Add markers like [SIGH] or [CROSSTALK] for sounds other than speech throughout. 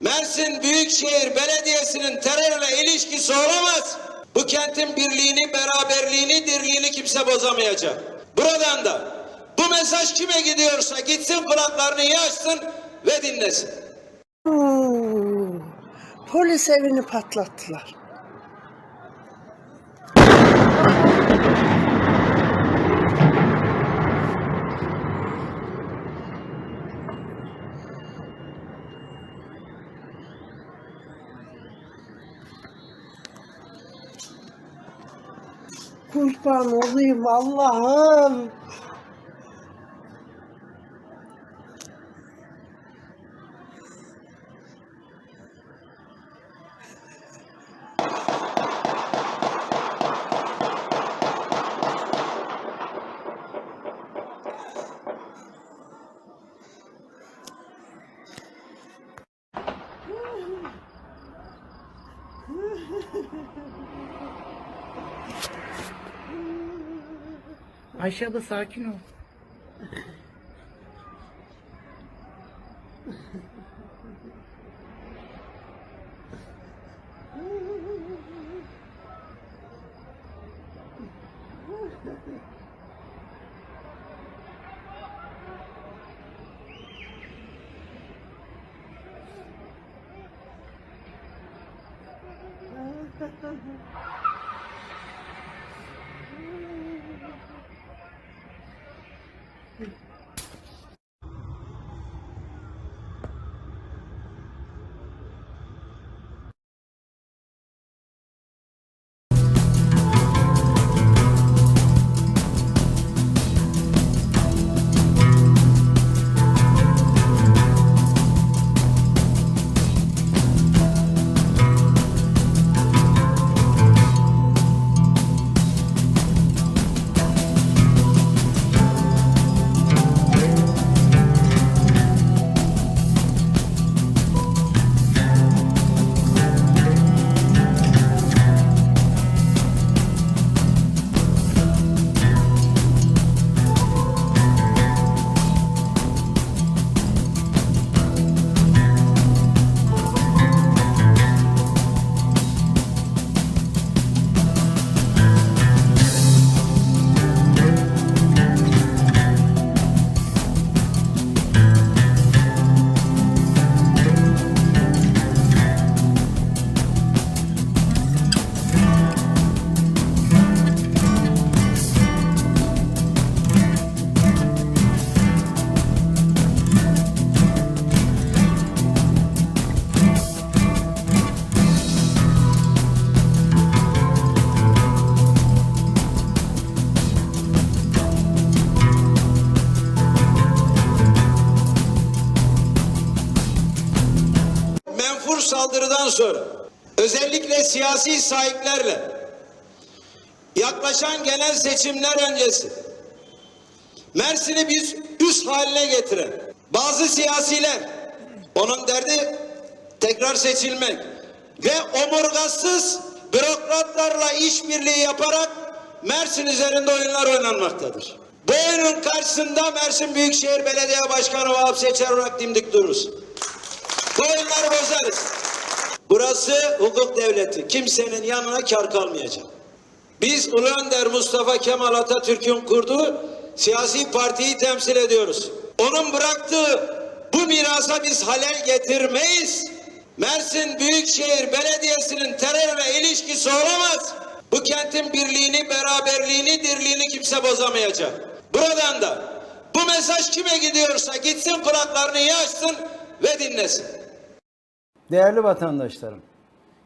Mersin Büyükşehir Belediyesi'nin terörle ilişkisi olamaz. Bu kentin birliğini, beraberliğini, dirliğini kimse bozamayacak. Buradan da bu mesaj kime gidiyorsa gitsin kulaklarını iyi açsın ve dinlesin. Oo, polis evini patlattılar. Kurban olayım Allah'ım. [LAUGHS] Ayşe abla sakin ol. [LAUGHS] 嗯。Saldırıdan sonra özellikle siyasi sahiplerle yaklaşan genel seçimler öncesi Mersin'i biz üs haline getiren bazı siyasiler onun derdi tekrar seçilmek ve omurgasız bürokratlarla işbirliği yaparak Mersin üzerinde oyunlar oynanmaktadır. Bu oyunun karşısında Mersin Büyükşehir Belediye Başkanı Vahap Seçer olarak dimdik dururuz. Bu oyunları bozarız. Burası hukuk devleti. Kimsenin yanına kar kalmayacak. Biz Ulu Mustafa Kemal Atatürk'ün kurduğu siyasi partiyi temsil ediyoruz. Onun bıraktığı bu mirasa biz halel getirmeyiz. Mersin Büyükşehir Belediyesi'nin terörle ilişkisi olamaz. Bu kentin birliğini, beraberliğini, dirliğini kimse bozamayacak. Buradan da bu mesaj kime gidiyorsa gitsin kulaklarını iyi açsın ve dinlesin. Değerli vatandaşlarım,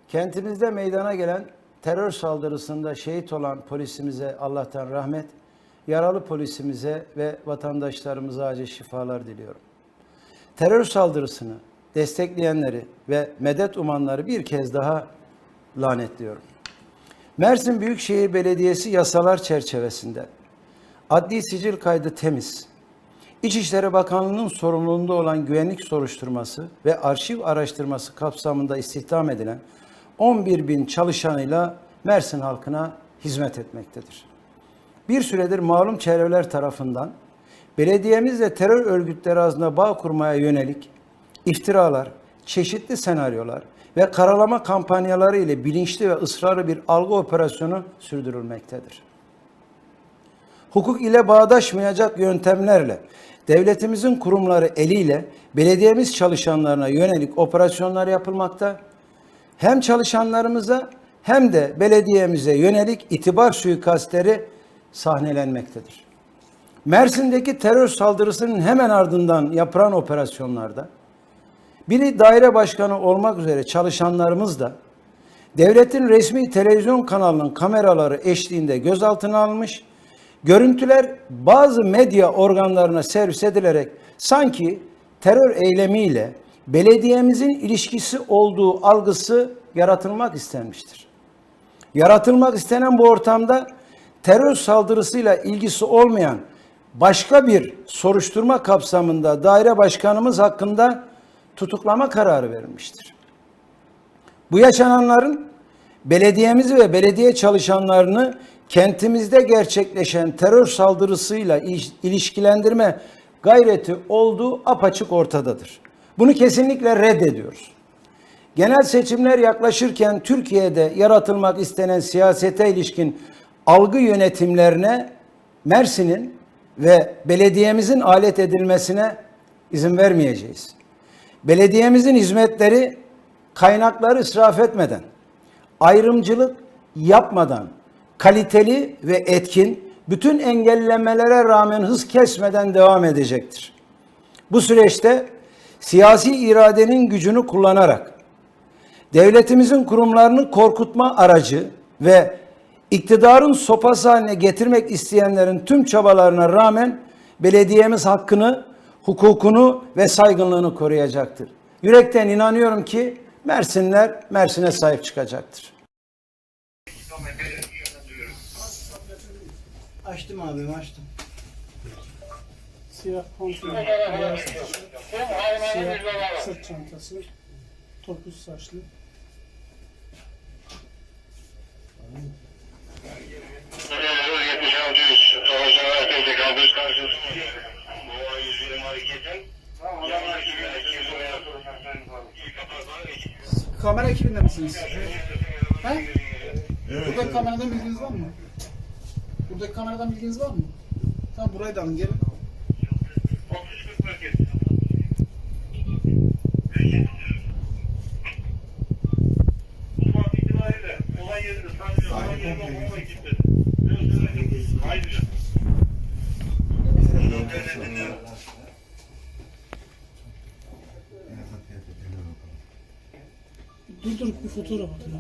kentimizde meydana gelen terör saldırısında şehit olan polisimize Allah'tan rahmet, yaralı polisimize ve vatandaşlarımıza acil şifalar diliyorum. Terör saldırısını destekleyenleri ve medet umanları bir kez daha lanetliyorum. Mersin Büyükşehir Belediyesi yasalar çerçevesinde adli sicil kaydı temiz, İçişleri Bakanlığı'nın sorumluluğunda olan güvenlik soruşturması ve arşiv araştırması kapsamında istihdam edilen 11 bin çalışanıyla Mersin halkına hizmet etmektedir. Bir süredir malum çevreler tarafından belediyemizle terör örgütleri arasında bağ kurmaya yönelik iftiralar, çeşitli senaryolar ve karalama kampanyaları ile bilinçli ve ısrarlı bir algı operasyonu sürdürülmektedir. Hukuk ile bağdaşmayacak yöntemlerle devletimizin kurumları eliyle belediyemiz çalışanlarına yönelik operasyonlar yapılmakta. Hem çalışanlarımıza hem de belediyemize yönelik itibar suikastleri sahnelenmektedir. Mersin'deki terör saldırısının hemen ardından yapılan operasyonlarda biri daire başkanı olmak üzere çalışanlarımız da devletin resmi televizyon kanalının kameraları eşliğinde gözaltına alınmış, görüntüler bazı medya organlarına servis edilerek sanki terör eylemiyle belediyemizin ilişkisi olduğu algısı yaratılmak istenmiştir. Yaratılmak istenen bu ortamda terör saldırısıyla ilgisi olmayan başka bir soruşturma kapsamında daire başkanımız hakkında tutuklama kararı verilmiştir. Bu yaşananların belediyemizi ve belediye çalışanlarını kentimizde gerçekleşen terör saldırısıyla iş- ilişkilendirme gayreti olduğu apaçık ortadadır. Bunu kesinlikle reddediyoruz. Genel seçimler yaklaşırken Türkiye'de yaratılmak istenen siyasete ilişkin algı yönetimlerine Mersin'in ve belediyemizin alet edilmesine izin vermeyeceğiz. Belediyemizin hizmetleri kaynakları israf etmeden, ayrımcılık yapmadan, kaliteli ve etkin, bütün engellemelere rağmen hız kesmeden devam edecektir. Bu süreçte siyasi iradenin gücünü kullanarak devletimizin kurumlarını korkutma aracı ve iktidarın sopası haline getirmek isteyenlerin tüm çabalarına rağmen belediyemiz hakkını, hukukunu ve saygınlığını koruyacaktır. Yürekten inanıyorum ki Mersinler Mersin'e sahip çıkacaktır. Açtım abim açtım. Siyah pantolon, beyaz saçlı, siyah sırt çantası, topuz saçlı. Kamera ekibinde misiniz? He? Buradaki kameradan bilginiz var mı? Buradaki kameradan bilginiz var mı? Tamam burayı da alın gelin. Dur dur bir fotoğraf atın.